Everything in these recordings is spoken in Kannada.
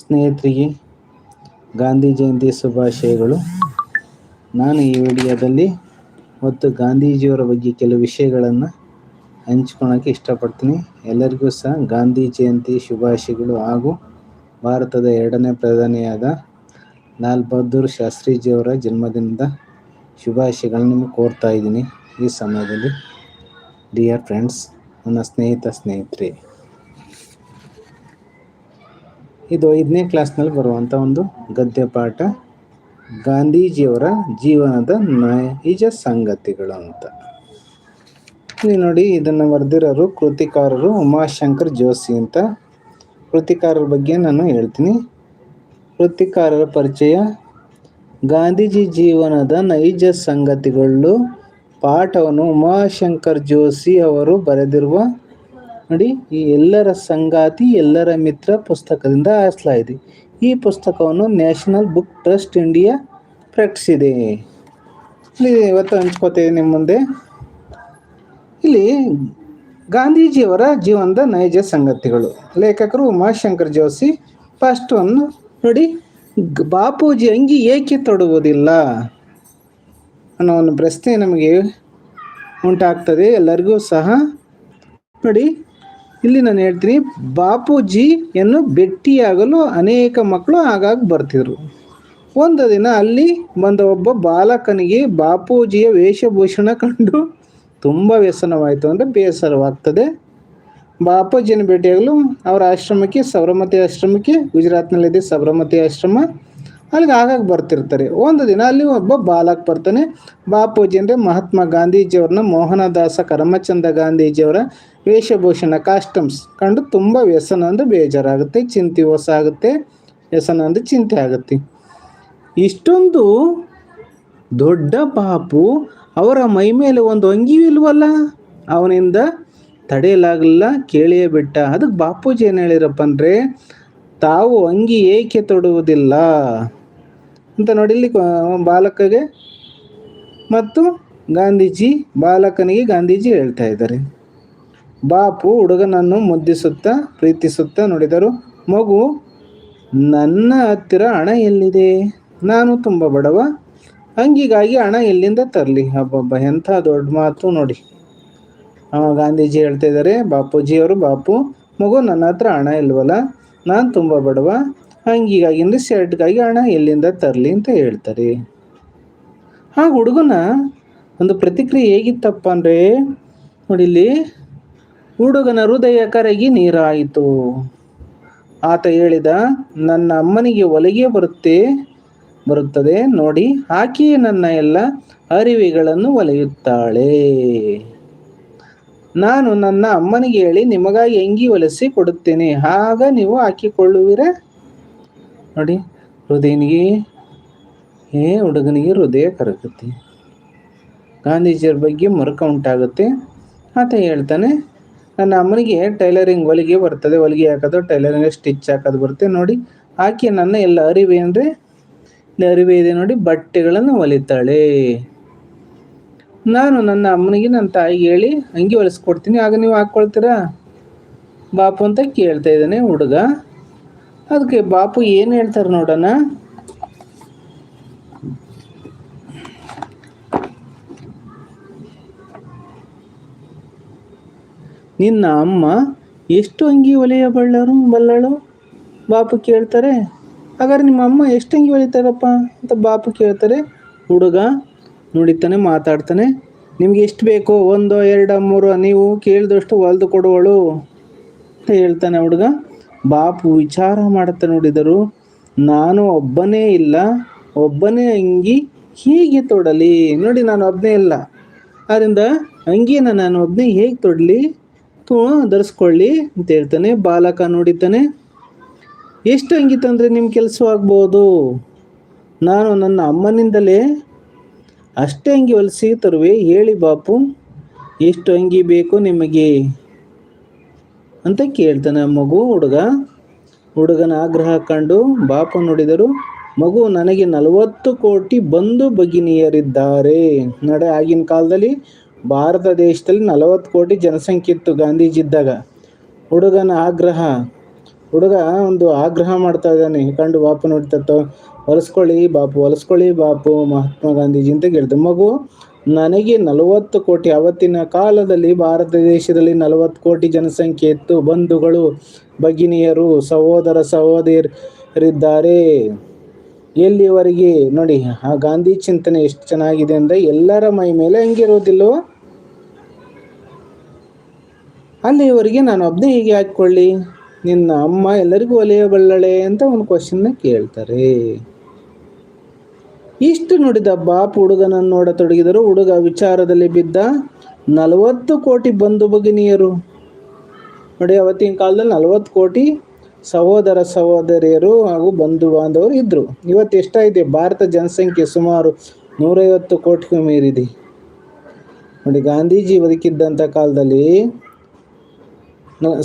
ಸ್ನೇಹಿತರಿಗೆ ಗಾಂಧಿ ಜಯಂತಿ ಶುಭಾಶಯಗಳು. ನಾನು ಈ ವಿಡಿಯೋದಲ್ಲಿ ಮತ್ತು ಗಾಂಧೀಜಿಯವರ ಬಗ್ಗೆ ಕೆಲವು ವಿಷಯಗಳನ್ನು ಹಂಚ್ಕೊಳಕ್ಕೆ ಇಷ್ಟಪಡ್ತೀನಿ. ಎಲ್ಲರಿಗೂ ಸಹ ಗಾಂಧಿ ಜಯಂತಿ ಶುಭಾಶಯಗಳು ಹಾಗೂ ಭಾರತದ ಎರಡನೇ ಪ್ರಧಾನಿಯಾದ ಲಾಲ್ ಬಹದ್ದೂರ್ ಶಾಸ್ತ್ರೀಜಿಯವರ ಜನ್ಮದಿನದ ಶುಭಾಶಯಗಳನ್ನು ಕೋರ್ತಾ ಇದ್ದೀನಿ ಈ ಸಮಯದಲ್ಲಿ. ಡಿಯರ್ ಫ್ರೆಂಡ್ಸ್, ನನ್ನ ಸ್ನೇಹಿತ, ಸ್ನೇಹಿತರೆ ಇದು ಐದನೇ ಕ್ಲಾಸ್ನಲ್ಲಿ ಬರುವಂಥ ಒಂದು ಗದ್ಯ ಪಾಠ. ಗಾಂಧೀಜಿಯವರ ಜೀವನದ ನೈಜ ಸಂಗತಿಗಳು ಅಂತ ಇಲ್ಲಿ ನೋಡಿ ಇದನ್ನು ಬರೆದಿರೋರು ಕೃತಿಕಾರರು ಉಮಾಶಂಕರ್ ಜೋಶಿ ಅಂತ. ಕೃತಿಕಾರರ ಬಗ್ಗೆ ನಾನು ಹೇಳ್ತೀನಿ. ಕೃತಿಕಾರರ ಪರಿಚಯ. ಗಾಂಧೀಜಿ ಜೀವನದ ನೈಜ ಸಂಗತಿಗಳು ಪಾಠವನ್ನು ಉಮಾಶಂಕರ್ ಜೋಶಿ ಅವರು ಬರೆದಿರುವ ನೋಡಿ, ಈ ಎಲ್ಲರ ಸಂಗಾತಿ, ಎಲ್ಲರ ಮಿತ್ರ ಪುಸ್ತಕದಿಂದ ಆರಿಸಲಾಗಿದೆ. ಈ ಪುಸ್ತಕವನ್ನು ನ್ಯಾಷನಲ್ ಬುಕ್ ಟ್ರಸ್ಟ್ ಇಂಡಿಯಾ ಪ್ರಕಟಿಸಿದೆ. ಇಲ್ಲಿ ಇವತ್ತು ಹಂಚ್ಕೋತೇವೆ ನಿಮ್ಮ ಮುಂದೆ. ಇಲ್ಲಿ ಗಾಂಧೀಜಿಯವರ ಜೀವನದ ನೈಜ ಸಂಗತಿಗಳು. ಲೇಖಕರು ಉಮಾಶಂಕರ್ ಜೋಶಿ ಫಸ್ಟ್ ಒಂದು ನೋಡಿ ಬಾಪೂಜಿ ಅಂಗಿ ಏಕೆ ತೊಡುವುದಿಲ್ಲ? ಅನ್ನೋ ಒಂದು ಪ್ರಶ್ನೆ ನಮಗೆ ಉಂಟಾಗ್ತದೆ ಎಲ್ಲರಿಗೂ ಸಹ. ನೋಡಿ ಇಲ್ಲಿ ನಾನು ಹೇಳ್ತೀನಿ, ಬಾಪೂಜಿಯನ್ನು ಭೇಟಿಯಾಗಲು ಅನೇಕ ಮಕ್ಕಳು ಆಗಾಗ ಬರ್ತಿದ್ರು. ಒಂದು ದಿನ ಅಲ್ಲಿ ಬಂದ ಒಬ್ಬ ಬಾಲಕನಿಗೆ ಬಾಪೂಜಿಯ ವೇಷಭೂಷಣ ಕಂಡು ತುಂಬ ವ್ಯಸನವಾಯಿತು ಅಂದರೆ ಬೇಸರವಾಗ್ತದೆ. ಬಾಪೂಜಿಯನ್ನು ಭೇಟಿಯಾಗಲು ಅವರ ಆಶ್ರಮಕ್ಕೆ ಸಬರಮತಿ ಆಶ್ರಮಕ್ಕೆ, ಗುಜರಾತ್ನಲ್ಲಿದೆ ಸಬರಮತಿ ಆಶ್ರಮ, ಅಲ್ಲಿಗೆ ಆಗಾಗ ಬರ್ತಿರ್ತಾರೆ. ಒಂದು ದಿನ ಅಲ್ಲಿ ಒಬ್ಬ ಬಾಲಕ್ ಬರ್ತಾನೆ. ಬಾಪೂಜಿ ಅಂದರೆ ಮಹಾತ್ಮ ಗಾಂಧೀಜಿಯವ್ರನ್ನ ಮೋಹನದಾಸ, ಕರಮಚಂದ ಗಾಂಧೀಜಿಯವರ ವೇಷಭೂಷಣ ಕಾಸ್ಟಮ್ಸ್ ಕಂಡು ತುಂಬ ವ್ಯಸನ ಅಂದು ಬೇಜಾರಾಗುತ್ತೆ, ಚಿಂತೆ ಹೊಸ ಆಗುತ್ತೆ, ವ್ಯಸನ ಅಂದು ಚಿಂತೆ ಆಗುತ್ತೆ. ಇಷ್ಟೊಂದು ದೊಡ್ಡ ಪಾಪು ಅವರ ಮೈ ಮೇಲೆ ಒಂದು ಅಂಗಿಯೂ ಇಲ್ವಲ್ಲ? ಅವನಿಂದ ತಡೆಯಲಾಗಲ್ಲ ಕೇಳಿಯೇ ಬಿಟ್ಟ. ಅದಕ್ಕೆ ಬಾಪೂಜಿ ಏನು ಹೇಳಿರಪ್ಪ ಅಂದರೆ, ತಾವು ಅಂಗಿ ಏಕೆ ತೊಡುವುದಿಲ್ಲ? ಅಂತ ನೋಡಿಲ್ಲಿ ಬಾಲಕಗೆ. ಮತ್ತು ಗಾಂಧೀಜಿ, ಬಾಲಕನಿಗೆ ಗಾಂಧೀಜಿ ಹೇಳ್ತಾ ಇದ್ದಾರೆ. ಬಾಪು ಹುಡುಗನನ್ನು ಮುದ್ದಿಸುತ್ತಾ ಪ್ರೀತಿಸುತ್ತಾ ನೋಡಿದರು, ಮಗು, ನನ್ನ ಹತ್ತಿರ ಹಣ ಎಲ್ಲಿದೆ? ನಾನು ತುಂಬ ಬಡವ. ಅಂಗಿಗಾಗಿ ಹಣ ಎಲ್ಲಿಂದ ತರಲಿ? ಹಬ್ಬಬ್ಬ ಎಂಥ ದೊಡ್ಡ ಮಾತು ನೋಡಿ. ಗಾಂಧೀಜಿ ಹೇಳ್ತಾ ಇದ್ದಾರೆ, ಬಾಪೂಜಿಯವರು, ಬಾಪು, ಮಗು, ನನ್ನ ಹತ್ರ ಹಣ ಇಲ್ವಲ್ಲ? ನಾನು ತುಂಬ ಬಡವ. ಅಂಗಿಗಾಗಿ ಅಂದರೆ ಶರ್ಟ್ಗಾಗಿ ಹಣ ಎಲ್ಲಿಂದ ತರಲಿ? ಅಂತ ಹೇಳ್ತಾರೆ. ಆ ಹುಡುಗನ ಒಂದು ಪ್ರತಿಕ್ರಿಯೆ ಹೇಗಿತ್ತಪ್ಪ ಅಂದರೆ ನೋಡಿಲ್ಲಿ ಹುಡುಗನ ಹೃದಯ ಕರಗಿ ನೀರಾಯಿತು. ಆತ ಹೇಳಿದ, ನನ್ನ ಅಮ್ಮನಿಗೆ ಒಲಿಗೆ ಬರುತ್ತೆ, ಬರುತ್ತದೆ. ನೋಡಿ ಆಕೆಯೇ ನನ್ನ ಎಲ್ಲ ಅರಿವೆಗಳನ್ನು ಒಲೆಯುತ್ತಾಳೆ. ನಾನು ನನ್ನ ಅಮ್ಮನಿಗೆ ಹೇಳಿ, ನಿಮಗಾಗಿ ಎಂಗಿ ಒಲಿಸಿ ಕೊಡುತ್ತೇನೆ. ಆಗ ನೀವು ಹಾಕಿಕೊಳ್ಳುವಿರ? ನೋಡಿ, ಹೃದಯನಿಗೆ, ಏ ಹುಡುಗನಿಗೆ ಹೃದಯ ಕರಗುತ್ತೆ. ಗಾಂಧೀಜಿಯವ್ರ ಬಗ್ಗೆ ಮರುಕ ಉಂಟಾಗುತ್ತೆ ಆತ ಹೇಳ್ತಾನೆ ನನ್ನ ಅಮ್ಮನಿಗೆ ಟೈಲರಿಂಗ್ ಹೊಲಿಗೆ ಬರ್ತದೆ. ಹೊಲಿಗೆ ಹಾಕೋದು ಟೈಲರಿಂಗ್ ಸ್ಟಿಚ್ ಹಾಕೋದು ಬರುತ್ತೆ ನೋಡಿ. ಆಕೆ ನನ್ನ ಎಲ್ಲ ಅರಿವೆ ಅಂದರೆ ಇಲ್ಲಿ, ಅರಿವೆ ಇದೆ ನೋಡಿ. ಬಟ್ಟೆಗಳನ್ನು ಹೊಲಿತಾಳೆ. ನಾನು ನನ್ನ ಅಮ್ಮನಿಗೆ ನನ್ನ ತಾಯಿಗೆ ಹೇಳಿ, ಹಂಗೆ ಹೊಲಿಸ್ಕೊಡ್ತೀನಿ. ಆಗ ನೀವು ಹಾಕ್ಕೊಳ್ತೀರಾ? ಬಾಪು ಅಂತ ಕೇಳ್ತಾ ಇದ್ದಾನೆ ಹುಡುಗ. ಅದಕ್ಕೆ ಬಾಪು ಏನು ಹೇಳ್ತಾರೆ ನೋಡೋಣ ನಿನ್ನ ಅಮ್ಮ ಎಷ್ಟು ಅಂಗಿ ಹೊಲಿಯಬಲ್ಲರು ಬಲ್ಲಳು? ಬಾಪು ಕೇಳ್ತಾರೆ, ಹಾಗಾದ್ರೆ ನಿಮ್ಮ ಅಮ್ಮ ಎಷ್ಟು ಅಂಗಿ ಹೊಲಿತಾರಪ್ಪ ಅಂತ ಬಾಪು ಕೇಳ್ತಾರೆ. ಹುಡುಗ ನುಡಿತಾನೆ, ಮಾತಾಡ್ತಾನೆ, ನಿಮ್ಗೆ ಎಷ್ಟು ಬೇಕೋ? ಒಂದು, ಎರಡು, ಮೂರು? ನೀವು ಕೇಳಿದಷ್ಟು ಹೊಲ್ದು ಕೊಡುವಳು. ಅಂತ ಹೇಳ್ತಾನೆ ಹುಡುಗ. ಬಾಪು ವಿಚಾರ ಮಾಡುತ್ತಾ ನೋಡಿದರು, ನಾನು ಒಬ್ಬನೇ ಇಲ್ಲ, ಒಬ್ಬನೇ ಅಂಗಿ ಹೀಗೆ ತೊಡಲಿ. ನೋಡಿ, ನಾನು ಒಬ್ಬನೇ ಇಲ್ಲ. ಆದ್ದರಿಂದ ಅಂಗಿಯನ್ನು ನಾನು ಒಬ್ಬನೇ ಹೇಗೆ ತೊಡಲಿ? ತು ಧರಿಸ್ಕೊಳ್ಳಿ ಅಂತ ಹೇಳ್ತಾನೆ. ಬಾಲಕ ನೋಡಿತಾನೆ ಎಷ್ಟು ಅಂಗಿ ತಂದರೆ ನಿಮ್ಮ ಕೆಲಸವಾಗ್ಬೋದು. ನಾನು ನನ್ನ ಅಮ್ಮನಿಂದಲೇ ಅಷ್ಟೇ ಅಂಗಿ ಹೊಲಿಸಿ ತರುವೆ. ಹೇಳಿ ಬಾಪು, ಎಷ್ಟು ಅಂಗಿ ಬೇಕು ನಿಮಗೆ? ಅಂತ ಕೇಳ್ತಾನೆ ಮಗು, ಹುಡುಗ. ಹುಡುಗನ ಆಗ್ರಹ ಕಂಡು ಬಾಪು ನೋಡಿದರು, ಮಗು ನನಗೆ ನಲವತ್ತು ಕೋಟಿ ಬಂಧು ಭಗಿನಿಯರಿದ್ದಾರೆ. ನಡೆ ಆಗಿನ ಕಾಲದಲ್ಲಿ ಭಾರತ ದೇಶದಲ್ಲಿ ನಲವತ್ತು ಕೋಟಿ ಜನಸಂಖ್ಯೆ ಇತ್ತು ಗಾಂಧೀಜಿ ಇದ್ದಾಗ. ಹುಡುಗನ ಆಗ್ರಹ. ಹುಡುಗ ಒಂದು ಆಗ್ರಹ ಮಾಡ್ತಾ ಇದ್ದಾನೆ. ಕಂಡು ಬಾಪು ನೋಡ್ತಾ ಹೊಲಿಸ್ಕೊಳ್ಳಿ ಬಾಪು ಹೊಲಿಸ್ಕೊಳ್ಳಿ ಬಾಪು, ಮಹಾತ್ಮ ಗಾಂಧೀಜಿ ಅಂತ ಕೇಳ್ತಾರೆ ಮಗು, ನನಗೆ ನಲವತ್ತು ಕೋಟಿ, ಅವತ್ತಿನ ಕಾಲದಲ್ಲಿ ಭಾರತ ದೇಶದಲ್ಲಿ ನಲವತ್ತು ಕೋಟಿ ಜನಸಂಖ್ಯೆ ಇತ್ತು. ಬಂಧುಗಳು, ಭಗಿನಿಯರು, ಸಹೋದರ ಸಹೋದರಿದ್ದಾರೆ ಎಲ್ಲಿವರೆಗೆ ನೋಡಿ, ಆ ಗಾಂಧಿ ಚಿಂತನೆ ಎಷ್ಟು ಚೆನ್ನಾಗಿದೆ ಅಂದರೆ ಎಲ್ಲರ ಮೈ ಮೇಲೆ ಹಂಗಿರೋದಿಲ್ಲೋ ಅಲ್ಲಿವರೆಗೆ ನಾನು ಒಬ್ಬನೇ ಹೀಗೆ ಹಾಕ್ಕೊಳ್ಳಿ. ನಿನ್ನ ಅಮ್ಮ ಎಲ್ಲರಿಗೂ ಒಲೆಯಬಲ್ಲಳೆ ಅಂತ ಒಂದು ಕ್ವಶನ್ನ ಕೇಳ್ತಾರೆ. ಇಷ್ಟು ನೋಡಿದ ಬಾಪ್ ಹುಡುಗನನ್ನು ನೋಡತೊಡಗಿದರು ಹುಡುಗ ವಿಚಾರದಲ್ಲಿ ಬಿದ್ದ ನಲವತ್ತು ಕೋಟಿ ಬಂಧು ಭಗಿನಿಯರು. ನೋಡಿ, ಅವತ್ತಿನ ಕಾಲದಲ್ಲಿ ನಲವತ್ತು ಕೋಟಿ ಸಹೋದರ ಸಹೋದರಿಯರು ಹಾಗೂ ಬಂಧು ಬಾಂಧವರು ಇದ್ದರು ಇವತ್ತು ಎಷ್ಟಾಗಿದೆ ಭಾರತ ಜನಸಂಖ್ಯೆ ಸುಮಾರು ನೂರೈವತ್ತು ಕೋಟಿಗೂ ಮೀರಿದೆ. ನೋಡಿ, ಗಾಂಧೀಜಿ ಬದುಕಿದ್ದಂಥ ಕಾಲದಲ್ಲಿ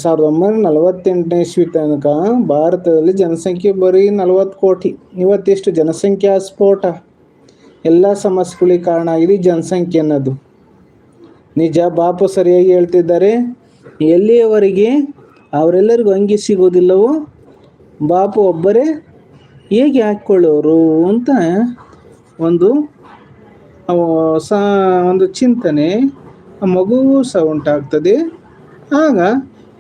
ಸಾವಿರದ ಒಂಬೈನೂರ ನಲವತ್ತೆಂಟನೇ ಇಸ್ವಿ ತನಕ ಭಾರತದಲ್ಲಿ ಜನಸಂಖ್ಯೆ ಬರೀ ನಲವತ್ತು ಕೋಟಿ. ಇವತ್ತೆಷ್ಟು ಜನಸಂಖ್ಯಾ ಸ್ಫೋಟ. ಎಲ್ಲ ಸಮಸ್ಯೆಗಳಿಗೆ ಕಾರಣ ಆಗಿದೆ ಜನಸಂಖ್ಯೆ ಅನ್ನೋದು. ನಿಜ, ಬಾಪು ಸರಿಯಾಗಿ ಹೇಳ್ತಿದ್ದಾರೆ. ಎಲ್ಲಿಯವರೆಗೆ ಅವರೆಲ್ಲರಿಗೂ ಹಂಗೆ ಸಿಗೋದಿಲ್ಲವೋ? ಬಾಪು ಒಬ್ಬರೇ ಹೇಗೆ ಹಾಕ್ಕೊಳ್ಳೋರು ಅಂತ ಒಂದು ಸ, ಒಂದು ಚಿಂತನೆ ಮಗುವು ಸಹ ಉಂಟಾಗ್ತದೆ. ಆಗ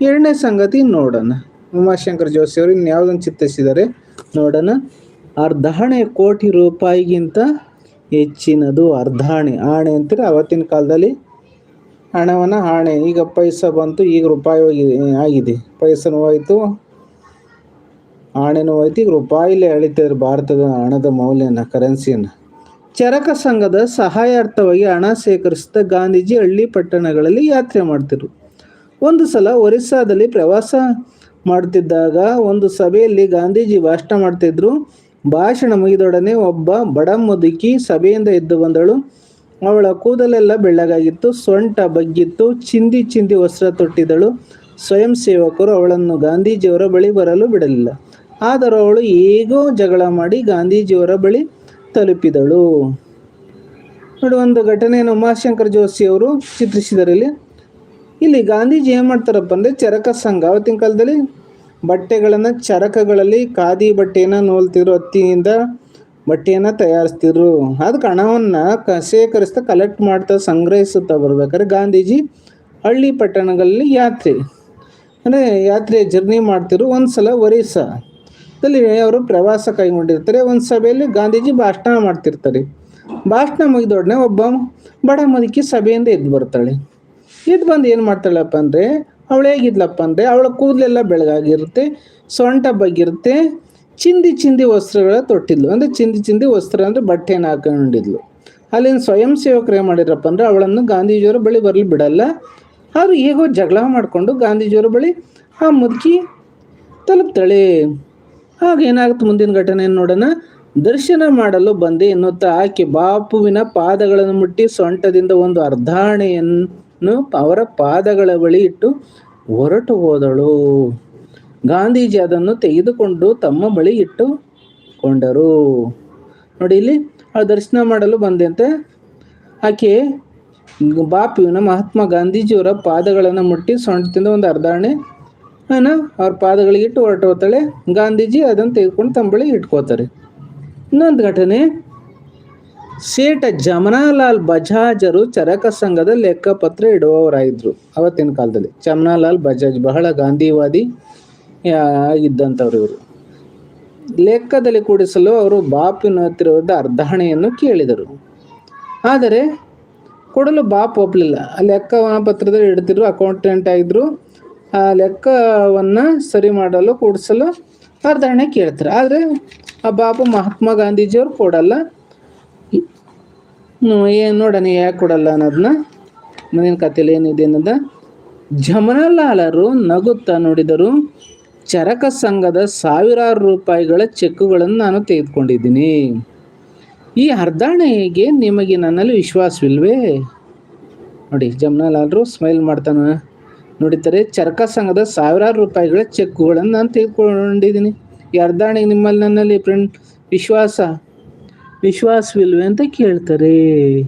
ಎರಡನೇ ಸಂಗತಿ ನೋಡೋಣ. ಉಮಾಶಂಕರ್ ಜೋಶಿಯವರು ಇನ್ಯಾವುದನ್ನು ಚಿತ್ತಿಸಿದ್ದಾರೆ ನೋಡೋಣ. ಅರ್ಧಾಣೆ ಕೋಟಿ ರೂಪಾಯಿಗಿಂತ ಹೆಚ್ಚಿನದು ಅರ್ಧಾಣೆ ಆಣೆ ಅಂತಾರೆ? ಅವತ್ತಿನ ಕಾಲದಲ್ಲಿ ಹಣವನ್ನು ಆಣೆ ಈಗ ಪೈಸ ಬಂತು, ಈಗ ರೂಪಾಯಿ ಹೋಗಿ ಆಗಿದೆ. ಪೈಸನೂ ಆಯಿತು ಆಣೆನೂ ಹೋಯ್ತು ಈಗ ರೂಪಾಯಿಲೇ ಅಳಿತಾರೆ ಭಾರತದ ಹಣದ ಮೌಲ್ಯನ ಕರೆನ್ಸಿಯನ್ನು ಚರಕ ಸಂಘದ ಸಹಾಯಾರ್ಥವಾಗಿ ಹಣ ಸೇಕರಿಸಿದ ಗಾಂಧೀಜಿ ಹಳ್ಳಿ ಪಟ್ಟಣಗಳಲ್ಲಿ ಯಾತ್ರೆ ಮಾಡ್ತಿದ್ರು. ಒಂದು ಸಲ ಒರಿಸ್ಸಾದಲ್ಲಿ ಪ್ರವಾಸ ಮಾಡ್ತಿದ್ದಾಗ ಒಂದು ಸಭೆಯಲ್ಲಿ ಗಾಂಧೀಜಿ ಭಾಷಣ ಮಾಡ್ತಿದ್ರು. ಭಾಷಣ ಮುಗಿದೊಡನೆ ಒಬ್ಬ ಬಡ ಮುದುಕಿ ಸಭೆಯಿಂದ ಎದ್ದು ಬಂದಳು. ಅವಳ ಕೂದಲೆಲ್ಲ ಬೆಳ್ಳಗಾಗಿತ್ತು, ಸೊಂಟ ಬಗ್ಗಿತ್ತು, ಚಿಂದಿ ಚಿಂದಿ ವಸ್ತ್ರ ತೊಟ್ಟಿದಳು. ಸ್ವಯಂ ಸೇವಕರು ಅವಳನ್ನು ಗಾಂಧೀಜಿಯವರ ಬಳಿ ಬರಲು ಬಿಡಲಿಲ್ಲ. ಆದರೂ ಅವಳು ಹೇಗೋ ಜಗಳ ಮಾಡಿ ಗಾಂಧೀಜಿಯವರ ಬಳಿ ತಲುಪಿದಳು. ನೋಡಿ, ಒಂದು ಘಟನೆಯನ್ನು ಉಮಾಶಂಕರ್ ಜೋಶಿ ಅವರು ಚಿತ್ರಿಸಿದರಲ್ಲಿ. ಇಲ್ಲಿ ಗಾಂಧೀಜಿ ಏನು ಮಾಡ್ತಾರಪ್ಪ ಅಂದರೆ ಚರಕ ಸಂಘ. ಅವತ್ತಿನ ಕಾಲದಲ್ಲಿ ಬಟ್ಟೆಗಳನ್ನು ಚರಕಗಳಲ್ಲಿ, ಖಾದಿ ಬಟ್ಟೆಯನ್ನು ನೋಲ್ತಿದ್ರು ಹತ್ತಿಯಿಂದ. ಬಟ್ಟೆಯನ್ನು ತಯಾರಿಸ್ತಿದ್ರು. ಅದಕ್ಕೆ ಹಣವನ್ನು ಕ, ಶೇಖರಿಸ್ತಾ ಕಲೆಕ್ಟ್ ಮಾಡ್ತಾ ಸಂಗ್ರಹಿಸುತ್ತಾ ಬರ್ಬೇಕಾದ್ರೆ ಗಾಂಧೀಜಿ ಹಳ್ಳಿ ಪಟ್ಟಣಗಳಲ್ಲಿ ಯಾತ್ರೆ. ಅಂದರೆ ಯಾತ್ರೆ ಜರ್ನಿ ಮಾಡ್ತಿರು ಒಂದು ಸಲ ದಲ್ಲಿ ಅವರು ಪ್ರವಾಸ ಕೈಗೊಂಡಿರ್ತಾರೆ. ಒಂದು ಸಭೆಯಲ್ಲಿ ಗಾಂಧೀಜಿ ಭಾಷಣ ಮಾಡ್ತಿರ್ತಾರೆ. ಭಾಷಣ ಮುಗಿದೊಡನೆ ಒಬ್ಬ ಬಡ ಮುದುಕಿ ಸಭೆಯಿಂದ ಎದ್ದು ಬರ್ತಾಳೆ. ಎದ್ದು ಬಂದು ಏನು ಮಾಡ್ತಾಳಪ್ಪ ಅಂದರೆ, ಅವಳು ಹೇಗಿದ್ಲಪ್ಪ ಅಂದರೆ, ಅವಳ ಕೂದಲೆಲ್ಲ ಬೆಳಗಾಗಿರುತ್ತೆ, ಸೊಂಟ ಬಗ್ಗಿರುತ್ತೆ ಚಿಂದಿ ಚಿಂದಿ ವಸ್ತ್ರಗಳ ತೊಟ್ಟಿದ್ಲು. ಅಂದರೆ ಚಿಂದಿ ಚಿಂದಿ ವಸ್ತ್ರ ಅಂದ್ರೆ ಬಟ್ಟೆಯನ್ನು ಹಾಕೊಂಡಿದ್ಲು. ಅಲ್ಲಿನ ಸ್ವಯಂ ಸೇವಕರು ಏನು ಮಾಡಿದ್ರಪ್ಪ ಅಂದರೆ ಅವಳನ್ನು ಗಾಂಧೀಜಿಯವರ ಬಳಿ ಬರಲಿ ಬಿಡಲ್ಲ. ಅವರು ಹೇಗೋ ಜಗಳ ಮಾಡಿಕೊಂಡು ಗಾಂಧೀಜಿಯವರ ಬಳಿ ಆ ಮುದುಕಿ ತಲುಪ್ತಾಳೆ. ಆಗ ಏನಾಗುತ್ತೆ ಮುಂದಿನ ಘಟನೆ ನೋಡೋಣ. ದರ್ಶನ ಮಾಡಲು ಬಂದೆ ಎನ್ನುತ್ತಾ ಆಕೆ ಬಾಪುವಿನ ಪಾದಗಳನ್ನು ಮುಟ್ಟಿ ಸೊಂಟದಿಂದ ಒಂದು ಅರ್ಧಾಣೆಯನ್ನು ಅವರ ಪಾದಗಳ ಬಳಿ ಇಟ್ಟು ಹೊರಟು ಹೋದಳು. ಗಾಂಧೀಜಿ ಅದನ್ನು ತೆಗೆದುಕೊಂಡು ತಮ್ಮ ಬಳಿ ಇಟ್ಟುಕೊಂಡರು. ನೋಡಿ ಇಲ್ಲಿ ಆ ದರ್ಶನ ಮಾಡಲು ಬಂದಂತೆ, ಆಕೆ ಬಾಪಿನ ಮಹಾತ್ಮ ಗಾಂಧೀಜಿಯವರ ಪಾದಗಳನ್ನು ಮುಟ್ಟಿ ಸೊಂಟದಿಂದ ಒಂದು ಅರ್ಧಾಣೆ ನಾನು ಅವ್ರ ಪಾದಗಳಿಗೆ ಇಟ್ಟು ಹೊರಟು ಹೋಗ್ತಾಳೆ. ಗಾಂಧೀಜಿ ಅದನ್ನು ತೆಗೆದುಕೊಂಡು ತಮ್ಮ ಬಳಿ ಇಟ್ಕೋತಾರೆ. ಇನ್ನೊಂದು ಘಟನೆ, ಸೇಠ ಜಮನಾಲಾಲ್ ಬಜಾಜರು ಚರಕ ಸಂಘದ ಲೆಕ್ಕಪತ್ರ ಇಡುವವರಾಗಿದ್ರು. ಅವತ್ತಿನ ಕಾಲದಲ್ಲಿ? ಜಮನಾಲಾಲ್ ಬಜಾಜ್ ಬಹಳ ಗಾಂಧಿವಾದಿ. ಆ, ಆಗಿದ್ದಂಥವ್ರು ಇವರು. ಲೆಕ್ಕದಲ್ಲಿ ಕೂಡಿಸಲು ಅವರು ಬಾಪಿನ ಹತ್ತಿರದ ಅರ್ಧಾಣೆಯನ್ನು ಕೇಳಿದರು. ಆದರೆ ಕೊಡಲು ಬಾಪ್ ಒಪ್ಪಲಿಲ್ಲ ಲೆಕ್ಕ ಪತ್ರದಲ್ಲಿ ಇಡ್ತಿದ್ರು ಅಕೌಂಟೆಂಟ್ ಆಗಿದ್ರು. ಆ ಲೆಕ್ಕವನ್ನು ಸರಿ ಮಾಡಲು ಕೂಡಿಸಲು ಅರ್ಧಾಣೆ ಕೇಳ್ತಾರೆ. ಆದರೆ ಆ ಬಾಪು ಮಹಾತ್ಮ ಗಾಂಧೀಜಿಯವರು ಕೊಡಲ್ಲ. ಏನು ನೋಡೋಣ ಯಾಕೆ ಕೊಡಲ್ಲ ಅನ್ನೋದನ್ನ ಮುಂದಿನ ಕಥೆಯಲ್ಲಿ ಏನಿದೆ ಅನ್ನೋದ. ಜಮನಲಾಲರು ನಗುತ್ತಾ ನೋಡಿದರು. ಚರಕ ಸಂಘದ ಸಾವಿರಾರು ರೂಪಾಯಿಗಳ ಚೆಕ್ಕುಗಳನ್ನು ನಾನು ತೆಗೆದುಕೊಂಡಿದ್ದೀನಿ. ಈ ಅರ್ಧಾಣೆಗೆ ನಿಮಗೆ ನನ್ನಲ್ಲಿ ವಿಶ್ವಾಸವಿಲ್ವೇ? ನೋಡಿ ಜಮ್ನಾಲ್ರು ಸ್ಮೈಲ್ ಮಾಡ್ತಾನೆ. ನೋಡಿತಾರೆ ಚರಕ ಸಂಘದ ಸಾವಿರಾರು ರೂಪಾಯಿಗಳ ಚೆಕ್ಕುಗಳನ್ನು ನಾನು ತೆಗೆದುಕೊಂಡಿದ್ದೀನಿ. ಈ ಅರ್ಧಾಣೆಗೆ ನಿಮ್ಮಲ್ಲಿ ನನ್ನಲ್ಲಿ ಫ್ರೆಂಡ್ ವಿಶ್ವಾಸ, ವಿಶ್ವಾಸವಿಲ್ವೇ ಅಂತ ಕೇಳ್ತಾರೆ.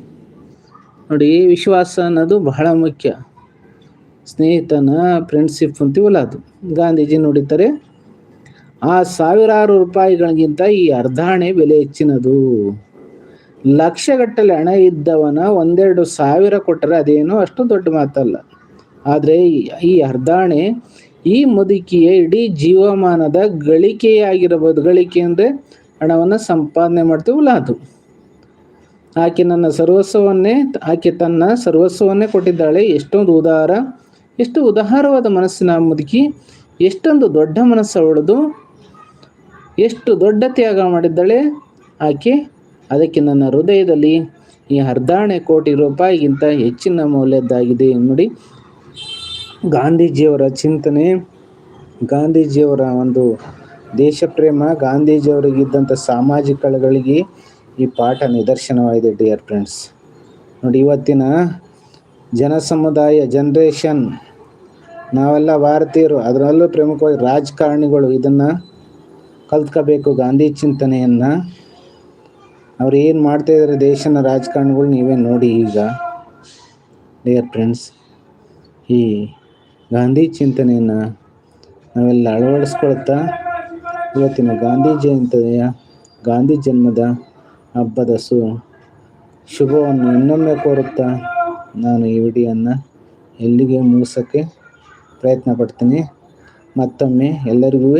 ನೋಡಿ, ವಿಶ್ವಾಸ ಅನ್ನೋದು ಬಹಳ ಮುಖ್ಯ. ಸ್ನೇಹಿತನ ಫ್ರೆಂಡ್ಶಿಪ್ ಅಂತೀವಲ್ಲ ಅದು. ಗಾಂಧೀಜಿ ನೋಡಿದ್ದಾರೆ ಆ ಸಾವಿರಾರು ರೂಪಾಯಿಗಳಿಗಿಂತ ಈ ಅರ್ಧಾಣೆ ಬೆಲೆ ಹೆಚ್ಚಿನದು. ಲಕ್ಷಗಟ್ಟಲೆ ಹಣ ಇದ್ದವನ ಒಂದೆರಡು ಸಾವಿರ ಕೊಟ್ಟರೆ ಅದೇನೋ ಅಷ್ಟು ದೊಡ್ಡ ಮಾತಲ್ಲ. ಆದರೆ ಈ ಅರ್ಧಾಣೆ ಈ ಮುದುಕಿಯ ಇಡೀ ಜೀವಮಾನದ ಗಳಿಕೆಯಾಗಿರಬಹುದು. ಗಳಿಕೆ ಅಂದರೆ ಹಣವನ್ನು ಸಂಪಾದನೆ ಮಾಡ್ತೀವಲ್ಲ ಅದು. ಆಕೆ ನನ್ನ ಸರ್ವಸ್ವವನ್ನೇ, ಆಕೆ ತನ್ನ ಸರ್ವಸ್ವವನ್ನೇ ಕೊಟ್ಟಿದ್ದಾಳೆ. ಎಷ್ಟೊಂದು ಉದಾರ ಎಷ್ಟು ಉದಾರವಾದ ಮನಸ್ಸಿನ ಮುದುಕಿ, ಎಷ್ಟೊಂದು ದೊಡ್ಡ ಮನಸ್ಸು ಅವಳದು, ಎಷ್ಟು ದೊಡ್ಡ ತ್ಯಾಗ ಮಾಡಿದ್ದಾಳೆ, ಆಕೆ ಅದಕ್ಕೆ ನನ್ನ ಹೃದಯದಲ್ಲಿ ಈ ಅರ್ಧಾಣೆ ಕೋಟಿ ರೂಪಾಯಿಗಿಂತ ಹೆಚ್ಚಿನ ಮೌಲ್ಯದ್ದಾಗಿದೆ. ನೋಡಿ, ಗಾಂಧೀಜಿಯವರ ಚಿಂತನೆ, ಗಾಂಧೀಜಿಯವರ ಒಂದು ದೇಶ ಪ್ರೇಮ ಗಾಂಧೀಜಿಯವರಿಗಿದ್ದಂಥ ಸಾಮಾಜಿಕಗಳಿಗೆ ಈ ಪಾಠ ನಿದರ್ಶನವಾಗಿದೆ, ಡಿಯರ್ ಫ್ರೆಂಡ್ಸ್. ನೋಡಿ, ಇವತ್ತಿನ ಜನ ಸಮುದಾಯ ಜನ್ರೇಷನ್ ನಾವೆಲ್ಲ ಭಾರತೀಯರು, ಅದರಲ್ಲೂ ಪ್ರಮುಖವಾಗಿ ರಾಜಕಾರಣಿಗಳು ಇದನ್ನು ಕಲ್ತ್ಕೋಬೇಕು ಗಾಂಧಿ ಚಿಂತನೆಯನ್ನು. ಅವ್ರು ಏನು ಮಾಡ್ತಾಯಿದ್ದಾರೆ ದೇಶನ ರಾಜಕಾರಣಿಗಳು ನೀವೇ ನೋಡಿ ಈಗ. ಡಿಯರ್ ಫ್ರೆಂಡ್ಸ್ ಈ ಗಾಂಧಿ ಚಿಂತನೆಯನ್ನು ನಾವೆಲ್ಲ ಅಳವಡಿಸ್ಕೊಳ್ತಾ ಇವತ್ತಿನ ಗಾಂಧಿ ಜಯಂತಿಯ, ಗಾಂಧಿ ಜನ್ಮದ ಹಬ್ಬದ ಸು ಶುಭವನ್ನು ಇನ್ನೊಮ್ಮೆ ಕೋರುತ್ತಾ ನಾನು ಈ ವಿಡಿಯೋನ ಎಲ್ಲಿಗೆ ಮುಗಿಸೋಕ್ಕೆ ಪ್ರಯತ್ನ ಪಡ್ತೀನಿ. ಮತ್ತೊಮ್ಮೆ ಎಲ್ಲರಿಗೂ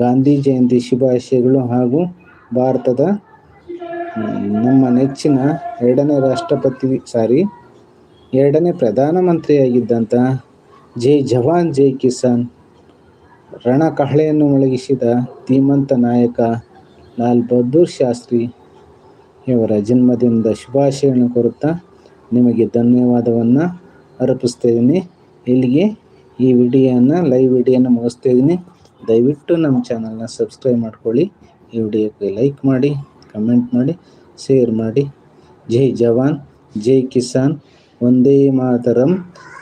ಗಾಂಧಿ ಜಯಂತಿ ಶುಭಾಶಯಗಳು ಹಾಗೂ ಭಾರತದ ನಮ್ಮ ನೆಚ್ಚಿನ ಎರಡನೇ ರಾಷ್ಟ್ರಪತಿ ಸಾರಿ, ಎರಡನೇ ಪ್ರಧಾನಮಂತ್ರಿಯಾಗಿದ್ದಂಥ ಜೈ ಜವಾನ್, ಜೈ ಕಿಸಾನ್ ರಣಕಹಳೆಯನ್ನು ಮೊಳಗಿಸಿದ ಧೀಮಂತ ನಾಯಕ ಲಾಲ್ ಬಹದ್ದೂರ್ ಶಾಸ್ತ್ರಿ, ಇವರ ಜನ್ಮದಿನದ ಶುಭಾಶಯವನ್ನು ಕೋರುತ್ತಾ ನಿಮಗೆ ಧನ್ಯವಾದವನ್ನು ಅರ್ಪಿಸ್ತಾ ಇದ್ದೀನಿ ಇಲ್ಲಿಗೆ ಈ ವಿಡಿಯೋನ ಲೈವ್ ವಿಡಿಯೋನ ಮುಗಿಸ್ತಾ ಇದ್ದೀನಿ ದಯವಿಟ್ಟು ನಮ್ಮ ಚಾನಲ್ನ ಸಬ್ಸ್ಕ್ರೈಬ್ ಮಾಡ್ಕೊಳ್ಳಿ. ಈ ವಿಡಿಯೋಕ್ಕೆ ಲೈಕ್ ಮಾಡಿ ಕಮೆಂಟ್ ಮಾಡಿ ಶೇರ್ ಮಾಡಿ. ಜೈ ಜವಾನ್, ಜೈ ಕಿಸಾನ್. ಒಂದೇ ಮಾತರಂ.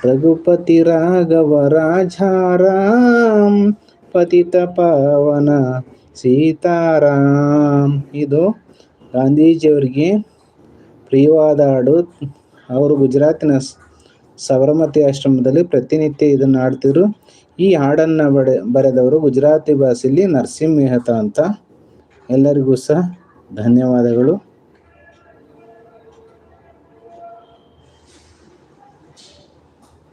ರಘುಪತಿ ರಾಘವ ರಾಜಾರಾಮ್. ಪತಿತ ಪಾವನ ಸೀತಾರಾಮ್. ಇದು ಗಾಂಧೀಜಿಯವರಿಗೆ ಪ್ರಿಯವಾದ ಹಾಡು. ಅವರು ಗುಜರಾತಿನ ಸಬರಮತಿ ಆಶ್ರಮದಲ್ಲಿ ಪ್ರತಿನಿತ್ಯ ಇದನ್ನು ಹಾಡ್ತಿದ್ರು ಈ ಹಾಡನ್ನು ಬಡೆ, ಬರೆದವರು ಗುಜರಾತಿ ಭಾಷೆಯಲ್ಲಿ ನರಸಿಂಹ ಮೆಹ್ತಾ ಅಂತ. ಎಲ್ಲರಿಗೂ ಸಹ ಧನ್ಯವಾದಗಳು.